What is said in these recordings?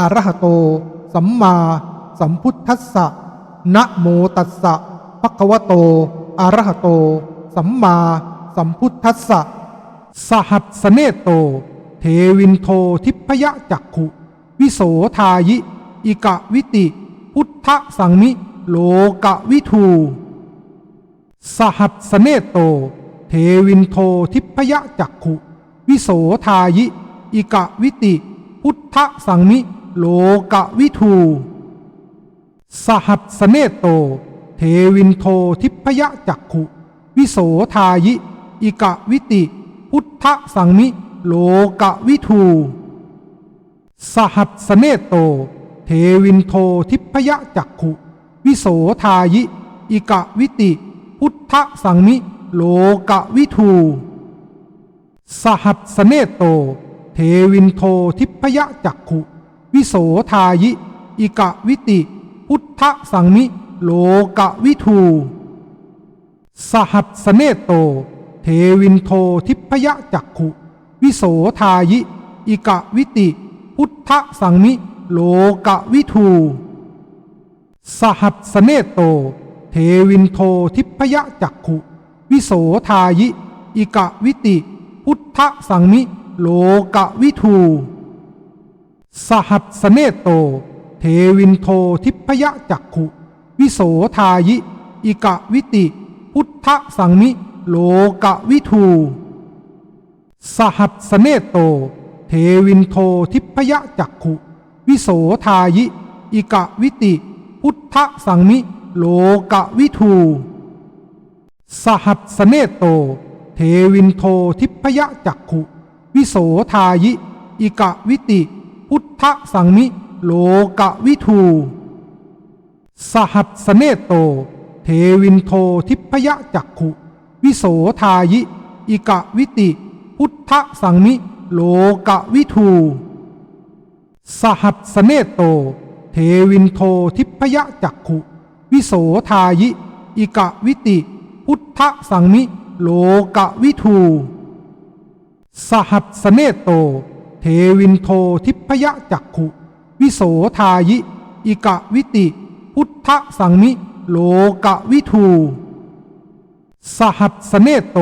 อรหโต สัมมาสัมพุทธัสสะนะโมตัสสะภะคะวะโตอรหโต สัมมาสัมพุทธัสสะสหัสสเนโต เทวินโททิพยจักขุ วิโสทายิ อิกะวิติ พุทธสังมิ โลกะวิทูสหัสสเนโต เทวินโททิพยจักขุ วิโสทายิ อิกะวิติ พุทธสังมิ โลกะวิทู สหัสสเนโต เทวินโททิพยจักขุ วิโสทายิ อิกะวิติ พุทธสังมิ โลกะวิทู สหัสสเนโต เทวินโททิพยจักขุ วิโสทายิ อิกะวิติ พุทธสังมิ โลกะวิทู สหัสสเนโต เทวินโททิพยจักขุ วิโสทายิ อิกะวิติ พุทธสังมิ โลกะวิทู สหัสสเนโต เทวินโททิพยจักขุ วิโสทายิ อิกะวิติ พุทธสังมิ โลกะวิทู สหัสสเนโต เทวินโททิพยจักขุ วิโสทายิ อิกะวิติ พุทธสังมิ โลกะวิทู สหัสสเนโต เทวินโททิพยจักขุ วิโสทายิ อิกะวิติ พุทธสังมิ โลกะวิทู สหัสสเนโต เทวินโททิพยจักขุ วิโสทายิ อิกะวิติ พุทธสังมิ โลกะวิทู สหัสสเนโต เทวินโททิพยจักขุ วิโสทายิ อิกะวิติ พุทธสังมิโลกะวิทู สหัสสเนโต เทวินโททิพยจักขุ วิโสทายิ อิกะวิติ พุทธสังมิโลกะวิทู สหัสสเนตโต เทวินโททิพยจักขุ วิโสทายิ อิกะวิติ พุทธสังมิโลกะวิทู สหัสสเนตโต วินโททิพยจักขุ วิโสทายิ อิกะวิติ พุทธสังมิ โลกะวิทู สหัสสเนตโต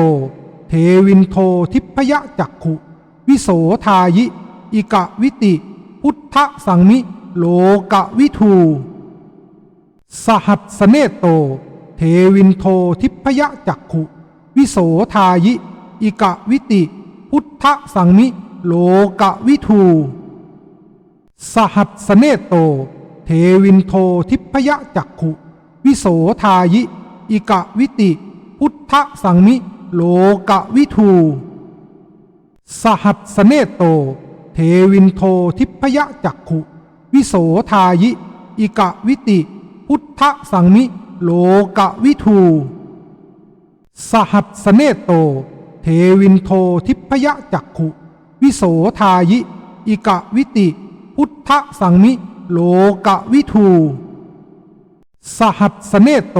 เทวินโททิพยจักขุ วิโสทายิ อิกะวิติ พุทธสังมิ โลกะวิทู สหัสสเนตโต เทวินโททิพยจักขุ วิโสทายิ อิกะวิติ พุทธสังมิ โลกะวิทู สหัสสเนตโต เทวินโททิพยจักขุ วิโสทายิ อิกะวิติ พุทธสังมิ โลกะวิทู สหัสสเนตโต เทวินโททิพยจักขุ วิโสทายิ อิกะวิติ พุทธสังมิ โลกะวิทู สหัสสเนตโต เทวินโททิพยจักขุ วิโสทายิ อิกะวิติ พุทธสังมิ โลกะวิทู สหัสสเนตโต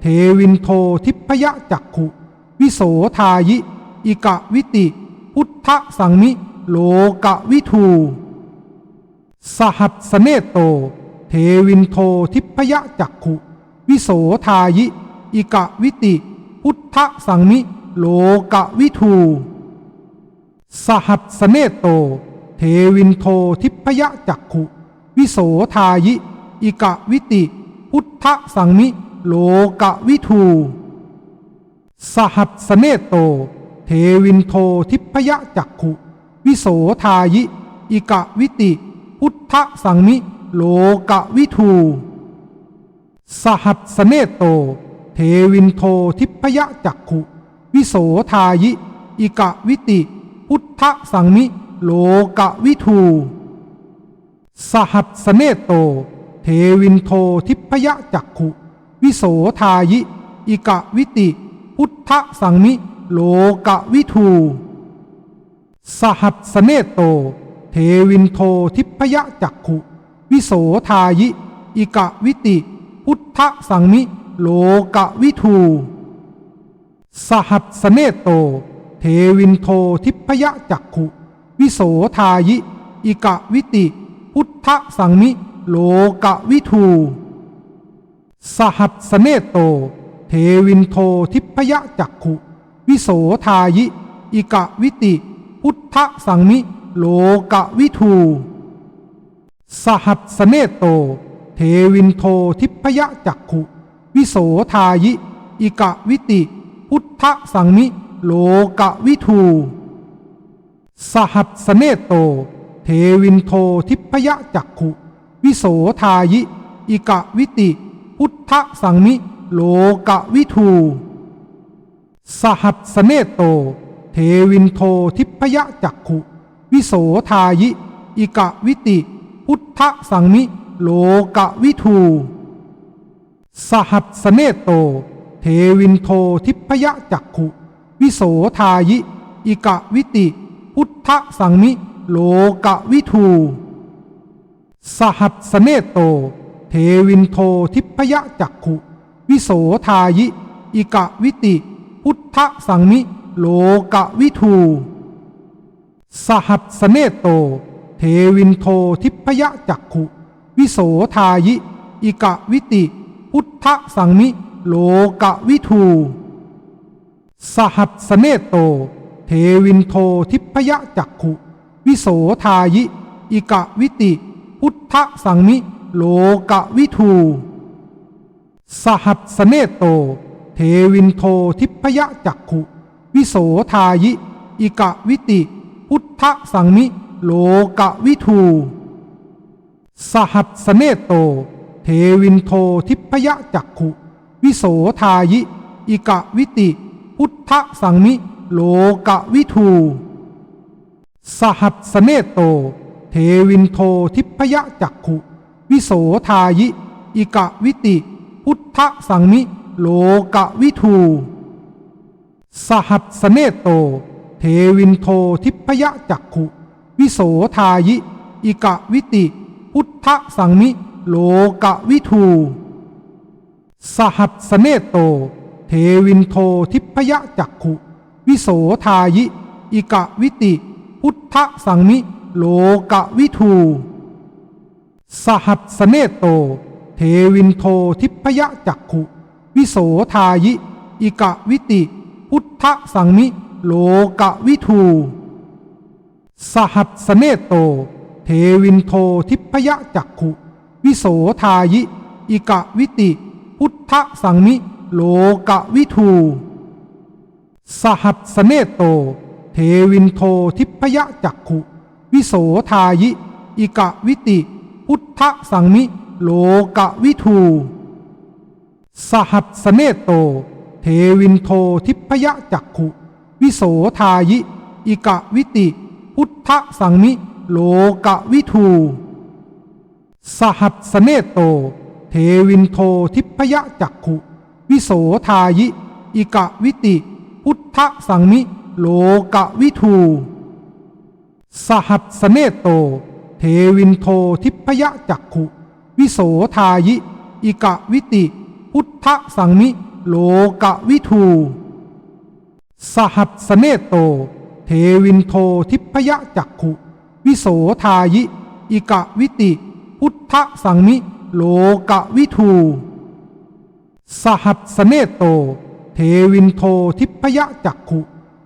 เทวินโททิพยจักขุ วิโสทายิ อิกะวิติ พุทธสังมิ โลกะวิทู สหัสสเนตโต เทวินโททิพยจักขุ วิโสทายิ อิกะวิติ พุทธสังมิ โลกะวิทู สหัสสเนตโต เทวินโททิพยจักขุ วิโสทายิ อิกะวิติ พุทธสังมิ โลกะวิทู สหัสสเนตโต เทวินโททิพยจักขุ วิโสทายิ อิกะวิติ พุทธสังมิ โลกะวิทู สหัสสเนตโต เทวินโททิพยจักขุ วิโสทายิ อิกะวิติ พุทธสังมิโลกวิทู สหัสสเนตโตเทวินโททิพยจักขุวิโสทายิอิกะวิติพุทธสังมิโลกวิทูสหัสสเนตโต เทวินโททิพยจักขุ วิโสทายิ อิกะวิติ พุทธสังมิโลกวิทู สหัสเนตโต เทวินโททิพยจักขุ วิโสทายิ อิกะวิติ พุทธสังมิ โลกะวิทู สหัสสเนตโต เทวินโททิพยจักขุ วิโสทายิ อิกะวิติ พุทธสังมิ โลกะวิทู สหัสสเนตโต เทวินโททิพยจักขุ วิโสทายิ อิกะวิติ พุทธสังมิ โลกะวิทู สหัสสเนตโต เทวินโททิพยจักขุ วิโสทายิ อิกะวิติ พุทธสังมิ โลกะวิทู สหัสสเนตโต เทวินโททิพยจักขุ วิโสทายิ อิกะวิติ พุทธสังมิ โลกะวิทู สหัสสเนตโต เทวินโททิพยจักขุ วิโสทายิ อิกะวิติ พุทธสังมิ โลกะวิทู สหัสเนตโต เทวินโททิพยจักขุ วิโสทายิ อิกะวิติ พุทธสังมิ โลกะวิทู สหัสสเนตโต เทวินโททิพยจักขุ วิโสทายิ อิกะวิติ พุทธสังมิ โลกะวิทู สหัสสเนโต เทวินโททิพยจักขุ วิโสทายิ อิกะวิติ พุทธสังมิ โลกะวิทู สหัสสเนโต เทวินโททิพยจักขุ วิโสทายิ อิกะวิติ พุทธสังมิ โลกะวิทู สหัสสเนโต เทวินโททิพยจักขุ วิโสทายิ อิกะวิติ พุทธสังมิโลกวิทู สหัสสเนตโต เทวินโททิพยจักขุ วิโสทายิ อิกะวิติ พุทธสังมิโลกวิทู สหัสสเนตโต เทวินโททิพยจักขุ วิโสทายิ อิกะวิติ พุทธสังมิโลกวิทู สหัสสเนตโต เทวินโททิพยจักขุ วิโสทายิ อิกะวิติ พุทธสังมิ โลกะวิทู สหัสสเนโต เทวินโททิพยจักขุ วิโสทายิ อิกะวิติ พุทธสังมิ โลกะวิทู สหัสสเนโต เทวินโททิพยจักขุ วิโสทายิ อิกะวิติ พุทธสังมิ โลกวิทู สหัสสเนตโต เทวินโททิพยจักขุ วิโสทายิ อิกะวิติ พุทธสังมิ โลกวิทู สหัสสเนตโต เทวินโททิพยจักขุ วิโสทายิ อิกะวิติ พุทธสังมิ โลกวิทูสหัสสเนตโต เทวินโททิพยจักขุ วิโสทายิ อิกะวิติ พุทธสังมิ โลกะวิทู สหัสสเนตโต เทวินโททิพยจักขุ วิโสทายิ อิกะวิติ พุทธสังมิ โลกะวิทู สหัสสเนตโต เทวินโททิพยจักขุ วิโสทายิ อิกะวิติ พุทธสังมิ โลกะวิทู สหัสสเนตโต เทวินโททิพยจักขุ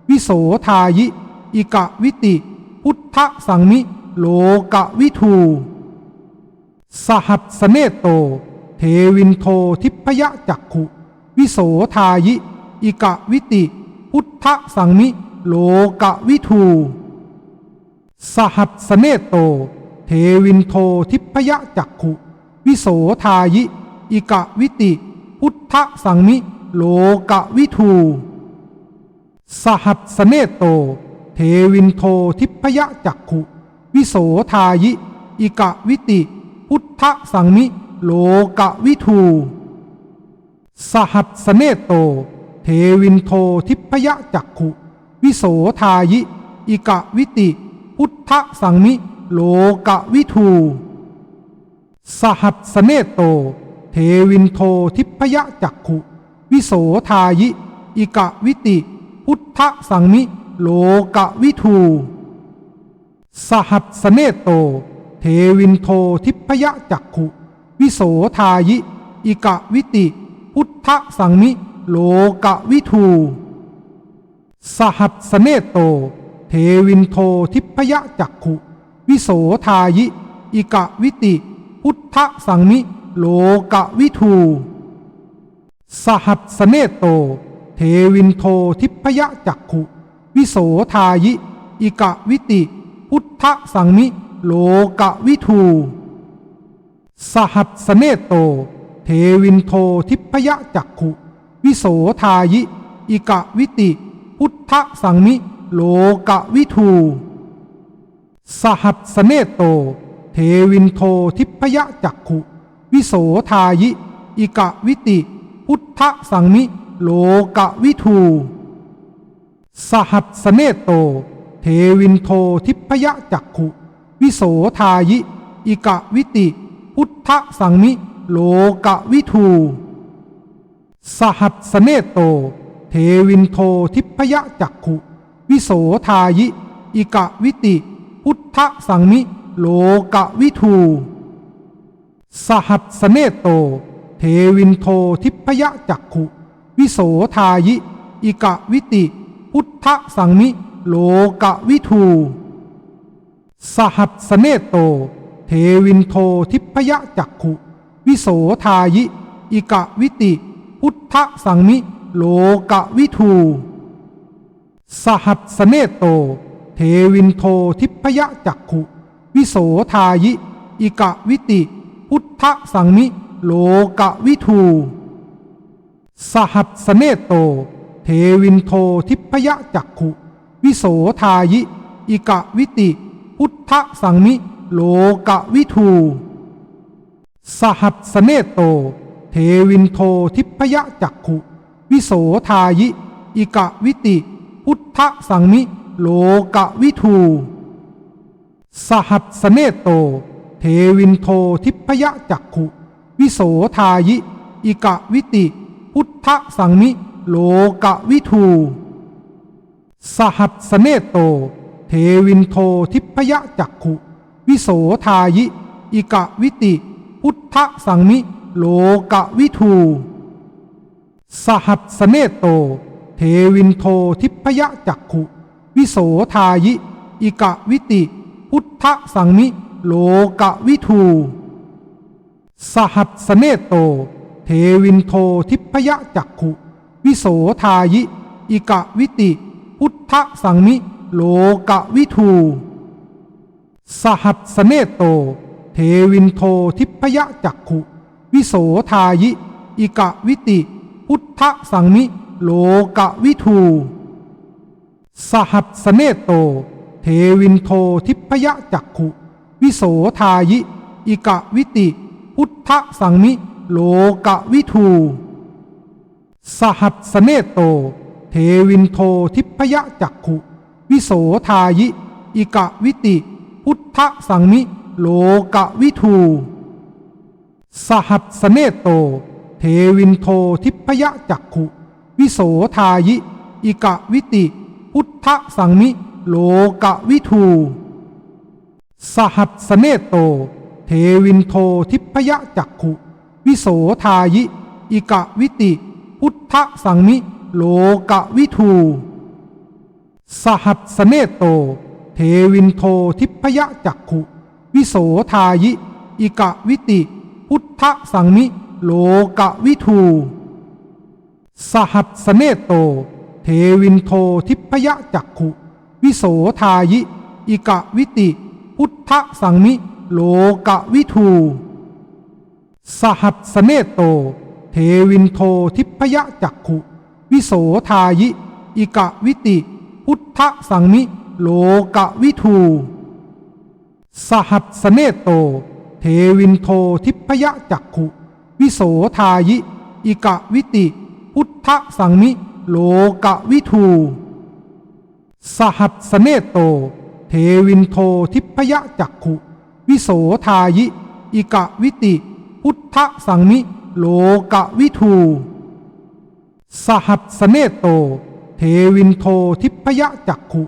วิโสทายิ อิกะวิติ พุทธสังมิ โลกวิทู สหัสสเนตโต เทวินโททิพยจักขุ วิโสทายิ อิกะวิติ พุทธสังมิ โลกวิทู สหัสสเนตโต เทวินโททิพยจักขุ วิโสทายิ อิกะวิติ พุทธสังมิโลกวิทู สหัสสเนตโต เทวินโททิพยจักขุ วิโสทายิ อิกะวิติ พุทธสังมิโลกวิทู สหัสสเนตโต เทวินโททิพยจักขุ วิโสทายิ อิกะวิติ พุทธสังมิโลกวิทู สหัสสเนตโต เทวินโททิพยจักขุ วิโสทายิ อิกะวิติ พุทธสังมิ โลกะวิทู สหัสสเนโต เทวินโททิพยจักขุ วิโสทายิ อิกะวิติ พุทธสังมิ โลกะวิทู สหัสสเนโต เทวินโททิพยจักขุ วิโสทายิ อิกะวิติ พุทธสังมิ โลกวิทู สหัสเนตโต เทวินโททิพยจักขุ วิโสทายิ อิกะวิติ พุทธสังมิ โลกวิทู สหัสเนตโต เทวินโททิพยจักขุ วิโสทายิ อิกะวิติ พุทธสังมิ โลกวิทู สหัสสเนตโต เทวินโททิพยจักขุ วิโสทายิ อิกะวิติ พุทธสังมิ โลกะวิทู สหัสสเนโต เทวินโททิพยจักขุ วิโสทายิ อิกะวิติ พุทธสังมิ โลกะวิทู สหัสสเนโต เทวินโททิพยจักขุ วิโสทายิ อิกะวิติ พุทธสังมิ โลกะวิทู สหัสสเนตโต เทวินโททิพยจักขุ วิโสทายิ อิกะวิติ พุทธสังมิ โลกะวิทู สหัสสเนตโต เทวินโททิพยจักขุ วิโสทายิ อิกะวิติ พุทธสังมิ โลกะวิทู สหัสสเนตโต เทวินโททิพยจักขุ วิโสทายิ อิกะวิติ พุทธสังมิโลกวิทู สหัสสเนตโตเทวินโททิพยจักขุวิโสทายิอิกะวิติพุทธสังมิโลกวิทูสหัสสเนตโตเทเทวินโททิพยจักขุ วิโสทายิ อิกะวิติ พุทธสังมิโลกะวิทู สหัสสเนตโต เทวินโททิพยจักขุ วิโสทายิ อิกะวิติ พุทธสังมิ โลกะวิทู สหัสสเนตโต เทวินโททิพยจักขุ วิโสทายิ อิกะวิติ พุทธสังมิ โลกะวิทู สหัสสเนตโต เทวินโททิพยจักขุ วิโสทายิ อิกะวิติ พุทธสังมิ โลกะวิทู สหัสเนตโต เทวินโททิพยจักขุ วิโสทายิ อิกะวิติ พุทธสังมิ โลกะวิทู สหัสเนตโต เทวินโททิพยจักขุ วิโสทายิ อิกะวิติ พุทธสังมิ โลกะวิทู สหัสสเนตโต เทวินโททิพยจักขุ วิโสทายิ อิกะวิติ พุทธสังมิ โลกะวิทู สหัสสเนตโต เทวินโททิพยจักขุ วิโสทายิ อิกะวิติ พุทธสังมิ โลกะวิทู สหัสสเนตโต เทวินโททิพยจักขุ วิโสทายิ อิกะวิติ พุทธสังมิ โลกะวิทู สหัสเนตโต เทวินโททิพยจักขุ วิโสทายิ อิกะวิติ พุทธสังมิ โลกะวิทู สหัสเนตโต เทวินโททิพยจักขุ วิโสทายิ อิกะวิติ พุทธสังมิ โลกะวิทู สหัสสเนตโต เทวินโททิพยจักขุ วิโสทายิ อิกะวิติ พุทธสังมิ โลกะวิทู สหัสสเนโต เทวินโททิพยจักขุ วิโสทายิ อิกะวิติ พุทธสังมิ โลกะวิทู สหัสสเนโต เทวินโททิพยจักขุ วิโสทายิ อิกะวิติ พุทธสังมิ โลกะวิทู สหัสสเนโต เทวินโททิพยจักขุ วิโสทายิ อิกะวิติ พุทธสังมิ โลกะวิทู สหัสสเนตโต เทวินโททิพยจักขุ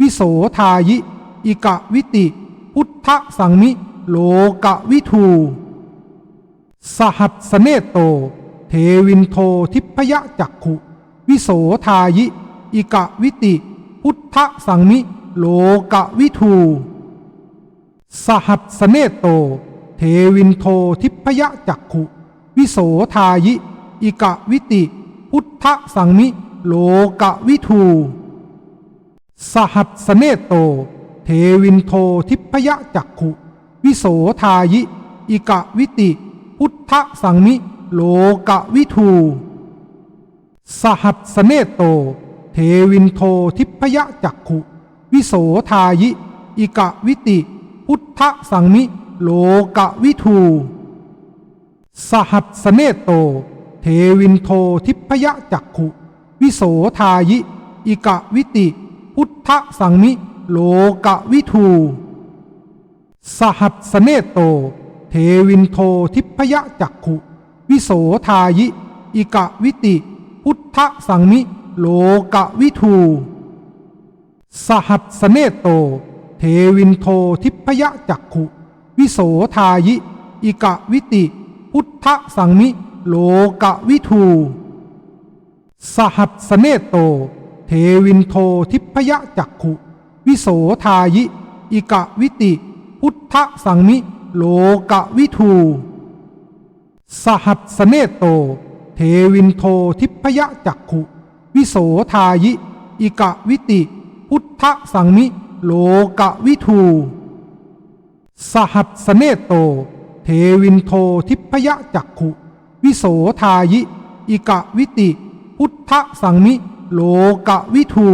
วิโสทายิ อิกะวิติ พุทธสังมิ โลกะวิทู สหัสสเนตโต เทวินโททิพยจักขุ วิโสทายิ อิกะวิติ พุทธสังมิ โลกะวิทู สหัสสเนตโตเทวินโททิพยจักขุวิโสทายิอิกะวิติพุทธสังมิโลกะวิทูสหัสสเนตโต เทวินโททิพยจักขุ วิโสทายิ อิกะวิติ พุทธสังมิ โลกะวิทู สหัสเนตโต เทวินโททิพยจักขุ วิโสทายิ อิกะวิติ พุทธสังมิ โลกะวิทู สหัสสเนตโต เทวินโททิพยจักขุ วิโสทายิ อิกะวิติ พุทธสังมิ โลกะวิทู สหัสสเนตโต เทวินโททิพยจักขุ วิโสทายิ อิกะวิติ พุทธสังมิ โลกะวิทู สหัสสเนโต เทวินโททิพยจักขุ วิโสทายิ อิกะวิติ พุทธสังมิ โลกะวิทู สหัสสเนโต เทวินโททิพยจักขุ วิโสทายิ อิกะวิติ พุทธสังมิ โลกะวิทู สหัสสเนโต เทวินโททิพยจักขุ วิโสทายิ อิกะวิติ พุทธสังมิ โลกะวิทู สหัสสเนตโต เทวินโททิพยจักขุ วิโสทายิ อิกะวิติ พุทธสังมิ โลกะวิทู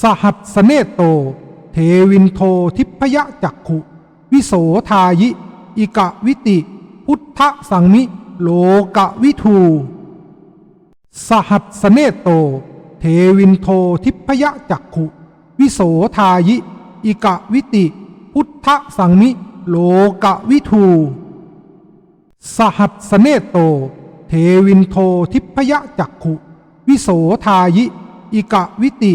สหัสสเนตโต เทวินโททิพยจักขุ วิโสทายิ อิกะวิติ พุทธสังมิ โลกวิทู สหัสสเนโต เทวินโททิพยจักขุ วิโสทายิ อิกะวิติ พุทธสังมิ โลกะวิทู สหัสสเนโต เทวินโททิพยจักขุ วิโสทายิ อิกะวิติ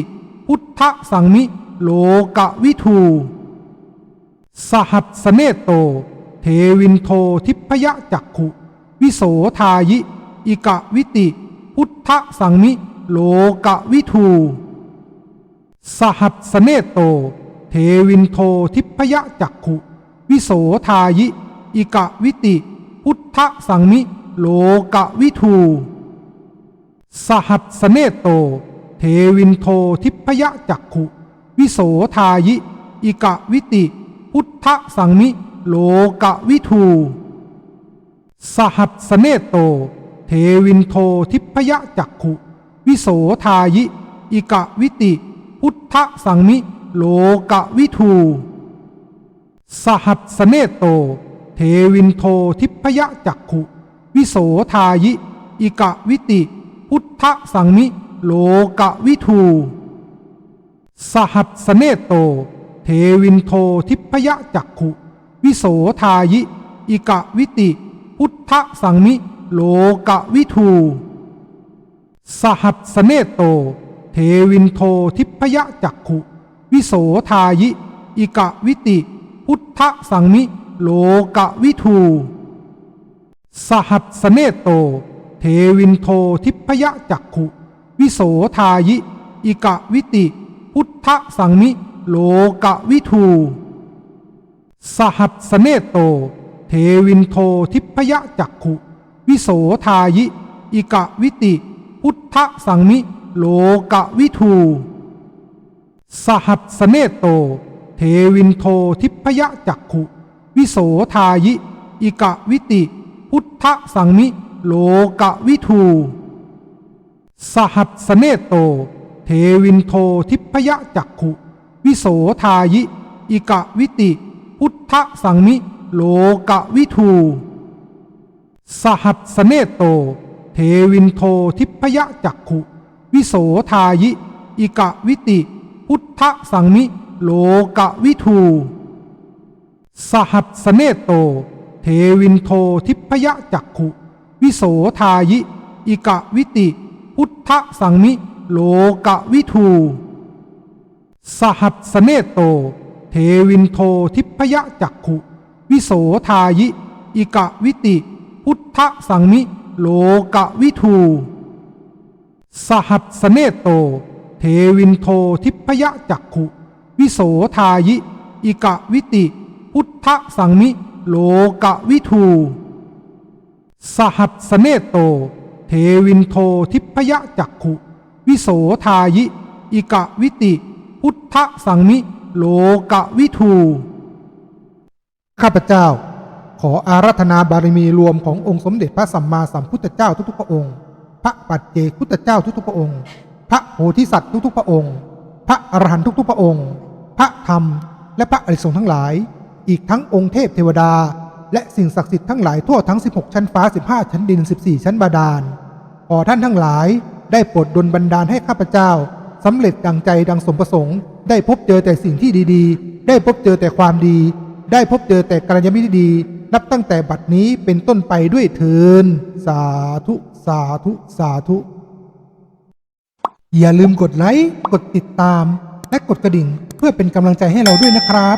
พุทธสังมิ โลกะวิทู สหัสสเนโต เทวินโททิพยจักขุ วิโสทายิ อิกะวิติ พุทธสังมิ โลกวิทู สหัสสเนโต เทวินโททิพยจักขุ วิโสทายิ อิกะวิติ พุทธสังมิ โลกวิทู สหัสสเนโต เทวินโททิพยจักขุ วิโสทายิ อิกะวิติ พุทธสังมิ โลกวิทู สหัสสเนโต เทวินโททิพยจักขุ วิโสทายิ อิกะวิติ พุทธสังมิ โลกวิทู สหัสสเนโต เทวินโททิพยจักขุ วิโสทายิ อิกะวิติ พุทธสังมิ โลกวิทู สหัสสเนโต เทวินโททิพยจักขุ วิโสทายิ อิกะวิติ พุทธสังมิ โลกวิทู สหัสสเนโต เทวินโททิพยจักขุ วิโสทายิ อิกะวิติ พุทธสังมิ โลกะวิทู สหัสสเนโต เทวินโททิพยจักขุ วิโสทายิ อิกะวิติ พุทธสังมิ โลกะวิทู สหัสสเนโต เทวินโททิพยจักขุ วิโสทายิ อิกะวิติ พุทธสังมิโลกวิทู สหัสสเนโต เทวินโททิพยจักขุ วิโสทายิ อิกะวิติ พุทธสังมิโลกวิทู สหัสสเนโต เทวินโททิพยจักขุ วิโสทายิ อิกะวิติ พุทธสังมิโลกวิทู สหัสสเนโต เทวินโททิพยจักขุ วิโสทายิ อิกะวิติ พุทธสังมิ โลกะวิทู สหัสสเนโต เทวินโททิพยจักขุ วิโสทายิ อิกะวิติ พุทธสังมิ โลกะวิทู สหัสสเนโต เทวินโททิพยจักขุ วิโสทายิ อิกะวิติ พุทธสังมิ โลกวิทู สหัสสเนโต เทวินโททิพยจักขุ วิโสทายิ อิกะวิติ พุทธสังมิ โลกวิทู สหัสสเนโต เทวินโททิพยจักขุ วิโสทายิ อิกะวิติ พุทธสังมิ โลกวิทู ข้าพเจ้า ขออารัธนาบารมีรวมขององค์สมเด็จพระสัมมาสัมพุทธเจ้าทุกๆพระองค์ พระปัจเจกพุทธเจ้าทุกๆพระองค์ พระโพธิสัตว์ทุกๆพระองค์ พระอรหันต์ทุกๆพระองค์ พระธรรม และพระอริยสงฆ์ทั้งหลาย อีกทั้งองค์เทพเทวดา และสิ่งศักดิ์สิทธิ์ทั้งหลายทั่วทั้ง 16 ชั้นฟ้า 15 ชั้นดิน 14 ชั้นบาดาล ขอท่านทั้งหลายได้โปรดดลบันดาลให้ข้าพเจ้าสำเร็จดังใจดังสมประสงค์ ได้พบเจอแต่สิ่งที่ดีๆ ได้พบเจอแต่ความดี ได้พบเจอแต่กัลยาณมิตรดี นับตั้งแต่บัดนี้เป็นต้นไปด้วยเทิน สาธุ สาธุ สาธุ อย่าลืมกดไลค์ กดติดตาม และกดกระดิ่ง เพื่อเป็นกำลังใจให้เราด้วยนะครับ